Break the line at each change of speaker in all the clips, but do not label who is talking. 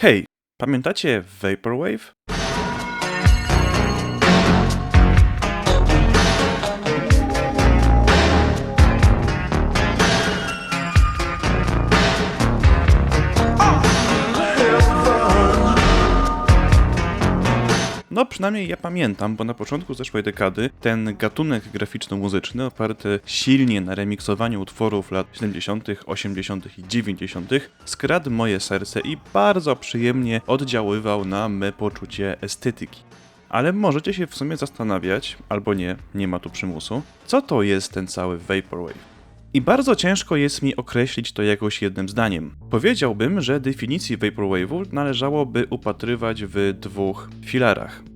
Hej, pamiętacie Vaporwave? No przynajmniej ja pamiętam, bo na początku zeszłej dekady ten gatunek graficzno-muzyczny oparty silnie na remiksowaniu utworów lat 70., 80. i 90. skradł moje serce i bardzo przyjemnie oddziaływał na me poczucie estetyki. Ale możecie się w sumie zastanawiać, albo nie, nie ma tu przymusu, co to jest ten cały Vaporwave. I bardzo ciężko jest mi określić to jakoś jednym zdaniem. Powiedziałbym, że definicji Vaporwave'u należałoby upatrywać w dwóch filarach.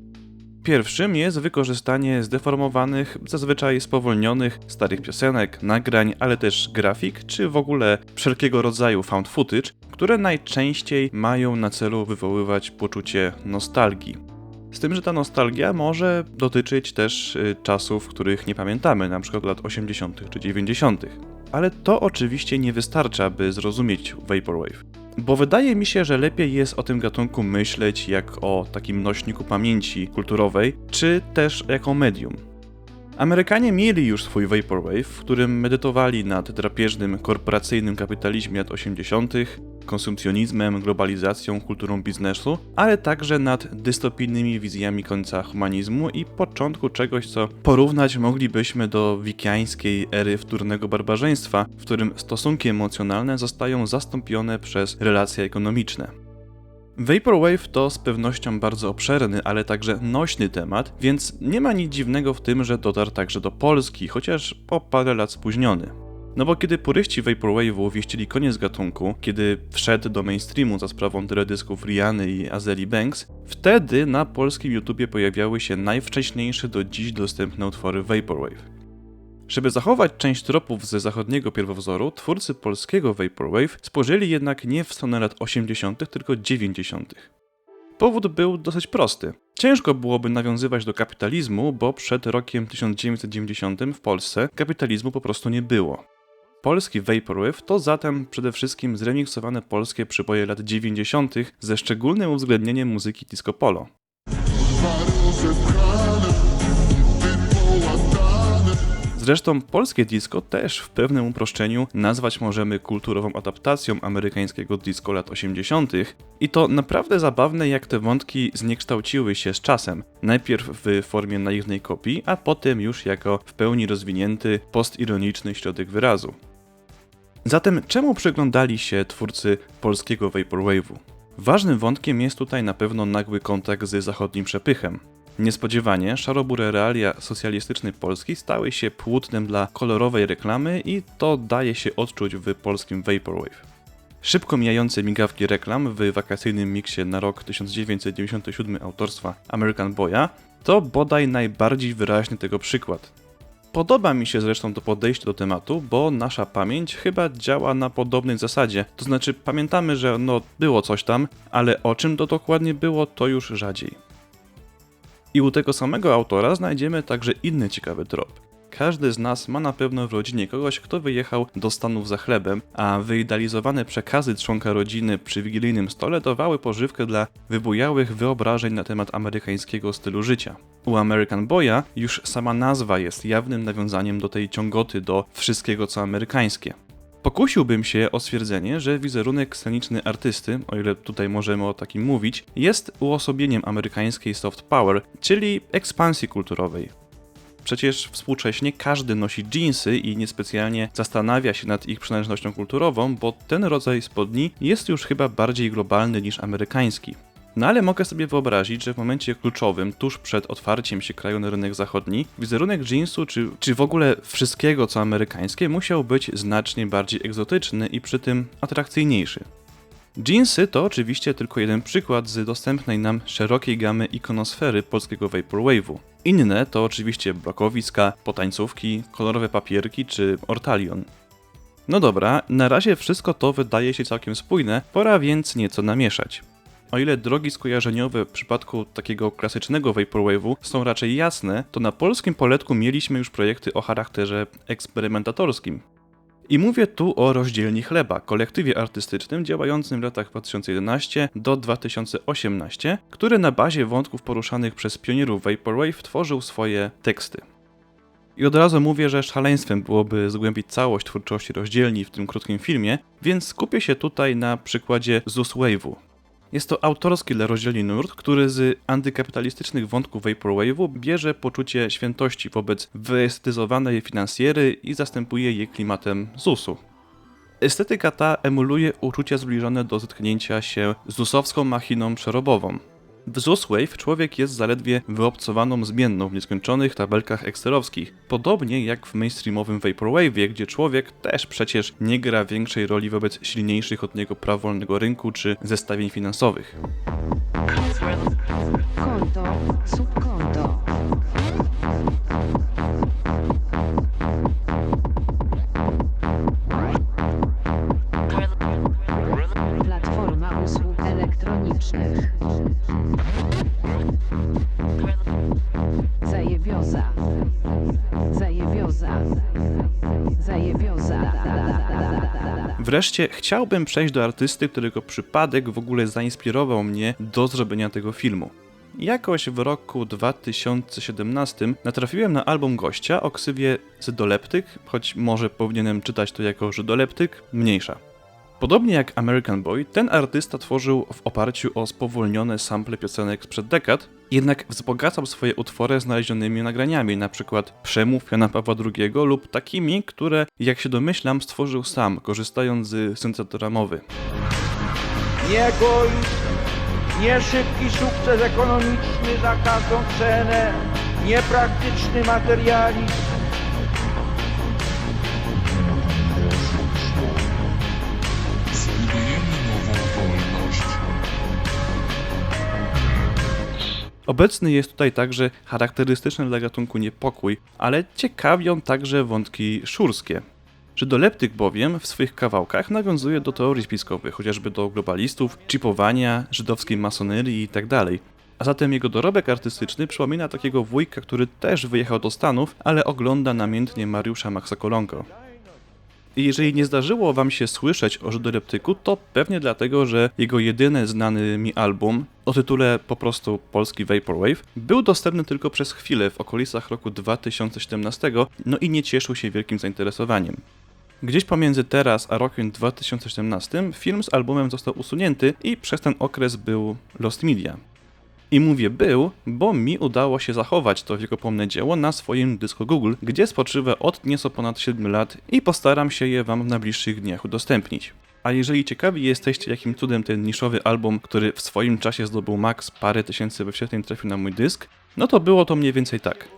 Pierwszym jest wykorzystanie zdeformowanych, zazwyczaj spowolnionych, starych piosenek, nagrań, ale też grafik, czy w ogóle wszelkiego rodzaju found footage, które najczęściej mają na celu wywoływać poczucie nostalgii. Z tym, że ta nostalgia może dotyczyć też y, czasów, których nie pamiętamy, np. lat 80. czy 90. Ale to oczywiście nie wystarcza, by zrozumieć Vaporwave. Bo wydaje mi się, że lepiej jest o tym gatunku myśleć jak o takim nośniku pamięci kulturowej, czy też jako medium. Amerykanie mieli już swój Vaporwave, w którym medytowali nad drapieżnym korporacyjnym kapitalizmie lat 80., konsumpcjonizmem, globalizacją, kulturą biznesu, ale także nad dystopijnymi wizjami końca humanizmu i początku czegoś, co porównać moglibyśmy do wikiańskiej ery wtórnego barbarzyństwa, w którym stosunki emocjonalne zostają zastąpione przez relacje ekonomiczne. Vaporwave to z pewnością bardzo obszerny, ale także nośny temat, więc nie ma nic dziwnego w tym, że dotarł także do Polski, chociaż o parę lat spóźniony. No bo kiedy puryści Vaporwave'u wieścili koniec gatunku, kiedy wszedł do mainstreamu za sprawą teledysków Riany i Azeli Banks, wtedy na polskim YouTubie pojawiały się najwcześniejsze do dziś dostępne utwory Vaporwave. Żeby zachować część tropów ze zachodniego pierwowzoru, twórcy polskiego Vaporwave spojrzeli jednak nie w stronę lat 80., tylko 90. Powód był dosyć prosty. Ciężko byłoby nawiązywać do kapitalizmu, bo przed rokiem 1990 w Polsce kapitalizmu po prostu nie było. Polski Vaporwave to zatem przede wszystkim zremiksowane polskie przyboje lat 90. ze szczególnym uwzględnieniem muzyki disco polo. Zresztą polskie disco też w pewnym uproszczeniu nazwać możemy kulturową adaptacją amerykańskiego disco lat 80. I to naprawdę zabawne, jak te wątki zniekształciły się z czasem. Najpierw w formie naiwnej kopii, a potem już jako w pełni rozwinięty, postironiczny środek wyrazu. Zatem czemu przyglądali się twórcy polskiego Vaporwave'u? Ważnym wątkiem jest tutaj na pewno nagły kontakt z zachodnim przepychem. Niespodziewanie szarobure realia socjalistycznej Polski stały się płótnem dla kolorowej reklamy i to daje się odczuć w polskim Vaporwave. Szybko mijające migawki reklam w wakacyjnym miksie na rok 1997 autorstwa American Boya to bodaj najbardziej wyraźny tego przykład. Podoba mi się zresztą to podejście do tematu, bo nasza pamięć chyba działa na podobnej zasadzie. To znaczy, pamiętamy, że no było coś tam, ale o czym to dokładnie było, to już rzadziej. I u tego samego autora znajdziemy także inny ciekawy trop. Każdy z nas ma na pewno w rodzinie kogoś, kto wyjechał do Stanów za chlebem, a wyidealizowane przekazy członka rodziny przy wigilijnym stole dawały pożywkę dla wybujałych wyobrażeń na temat amerykańskiego stylu życia. U American Boya już sama nazwa jest jawnym nawiązaniem do tej ciągoty do wszystkiego co amerykańskie. Pokusiłbym się o stwierdzenie, że wizerunek sceniczny artysty, o ile tutaj możemy o takim mówić, jest uosobieniem amerykańskiej soft power, czyli ekspansji kulturowej. Przecież współcześnie każdy nosi jeansy i niespecjalnie zastanawia się nad ich przynależnością kulturową, bo ten rodzaj spodni jest już chyba bardziej globalny niż amerykański. No ale mogę sobie wyobrazić, że w momencie kluczowym, tuż przed otwarciem się kraju na rynek zachodni, wizerunek jeansu, czy, czy w ogóle wszystkiego co amerykańskie, musiał być znacznie bardziej egzotyczny i przy tym atrakcyjniejszy. Jeansy to oczywiście tylko jeden przykład z dostępnej nam szerokiej gamy ikonosfery polskiego Vaporwave'u. Inne to oczywiście blokowiska, potańcówki, kolorowe papierki czy ortalion. No dobra, na razie wszystko to wydaje się całkiem spójne, pora więc nieco namieszać. O ile drogi skojarzeniowe w przypadku takiego klasycznego Vaporwave'u są raczej jasne, to na polskim poletku mieliśmy już projekty o charakterze eksperymentatorskim. I mówię tu o rozdzielni chleba, kolektywie artystycznym działającym w latach 2011 do 2018, który na bazie wątków poruszanych przez pionierów Vaporwave tworzył swoje teksty. I od razu mówię, że szaleństwem byłoby zgłębić całość twórczości rozdzielni w tym krótkim filmie, więc skupię się tutaj na przykładzie Zeus Wave'u. Jest to autorski dla rozdzielni nurt, który z antykapitalistycznych wątków Vaporwave'u bierze poczucie świętości wobec wyestetyzowanej finansjery i zastępuje je klimatem ZUS-u. Estetyka ta emuluje uczucia zbliżone do zetknięcia się z ZUS-owską machiną przerobową. W ZUS Wave człowiek jest zaledwie wyobcowaną zmienną w nieskończonych tabelkach excelowskich, podobnie jak w mainstreamowym Vaporwave'ie, gdzie człowiek też przecież nie gra większej roli wobec silniejszych od niego praw wolnego rynku czy zestawień finansowych.
Konto, subkonto.
Wreszcie chciałbym przejść do artysty, którego przypadek w ogóle zainspirował mnie do zrobienia tego filmu. Jakoś w roku 2017 natrafiłem na album gościa o ksywie Zydoleptyk, choć może powinienem czytać to jako Żydoleptyk, mniejsza. Podobnie jak American Boy, ten artysta tworzył w oparciu o spowolnione sample piosenek sprzed dekad, jednak wzbogacał swoje utwory znalezionymi nagraniami, np. przemów Jana Pawła II lub takimi, które, jak się domyślam, stworzył sam, korzystając z syntezatora mowy.
Nie egoizm, nie szybki sukces ekonomiczny za każdą cenę, nie praktyczny materializm.
Obecny jest tutaj także charakterystyczny dla gatunku niepokój, ale ciekawią także wątki szurskie. Żydoleptyk bowiem w swoich kawałkach nawiązuje do teorii spiskowych, chociażby do globalistów, chipowania, żydowskiej masonerii itd. A zatem jego dorobek artystyczny przypomina takiego wujka, który też wyjechał do Stanów, ale ogląda namiętnie Mariusza Maxa Kolonko. Jeżeli nie zdarzyło wam się słyszeć o Żydoleptyku, to pewnie dlatego, że jego jedyny znany mi album o tytule po prostu Polski Vaporwave był dostępny tylko przez chwilę w okolicach roku 2017, no i nie cieszył się wielkim zainteresowaniem. Gdzieś pomiędzy teraz a rokiem 2017 film z albumem został usunięty i przez ten okres był Lost Media. I mówię był, bo mi udało się zachować to wiekopomne dzieło na swoim dysku Google, gdzie spoczywa od nieco ponad 7 lat i postaram się je wam w najbliższych dniach udostępnić. A jeżeli ciekawi jesteście, jakim cudem ten niszowy album, który w swoim czasie zdobył max parę tysięcy wyświetleń trafił na mój dysk, no to było to mniej więcej tak.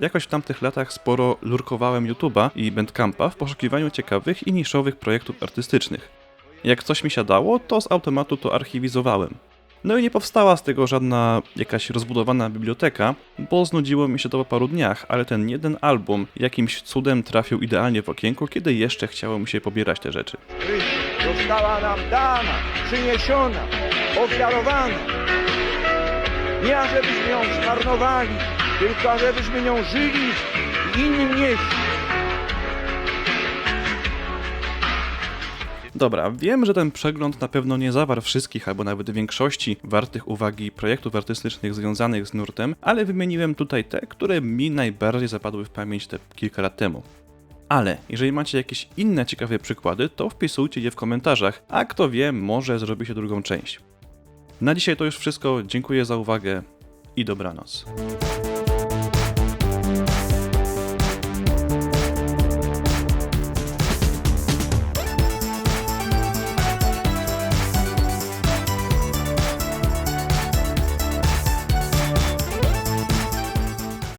Jakoś w tamtych latach sporo lurkowałem YouTube'a i Bandcampa w poszukiwaniu ciekawych i niszowych projektów artystycznych. Jak coś mi siadało, to z automatu to archiwizowałem. No i nie powstała z tego żadna jakaś rozbudowana biblioteka, bo znudziło mi się to po paru dniach, ale ten jeden album jakimś cudem trafił idealnie w okienko, kiedy jeszcze chciało mi się pobierać te rzeczy.
Została nam dana, przyniesiona, ofiarowana. Nie ażebyśmy ją zmarnowali, tylko ażebyśmy nią żyli i innym nieśli.
Dobra, wiem, że ten przegląd na pewno nie zawarł wszystkich albo nawet większości wartych uwagi projektów artystycznych związanych z nurtem, ale wymieniłem tutaj te, które mi najbardziej zapadły w pamięć te kilka lat temu. Ale jeżeli macie jakieś inne ciekawe przykłady, to wpisujcie je w komentarzach, a kto wie, może zrobi się drugą część. Na dzisiaj to już wszystko, dziękuję za uwagę i dobranoc.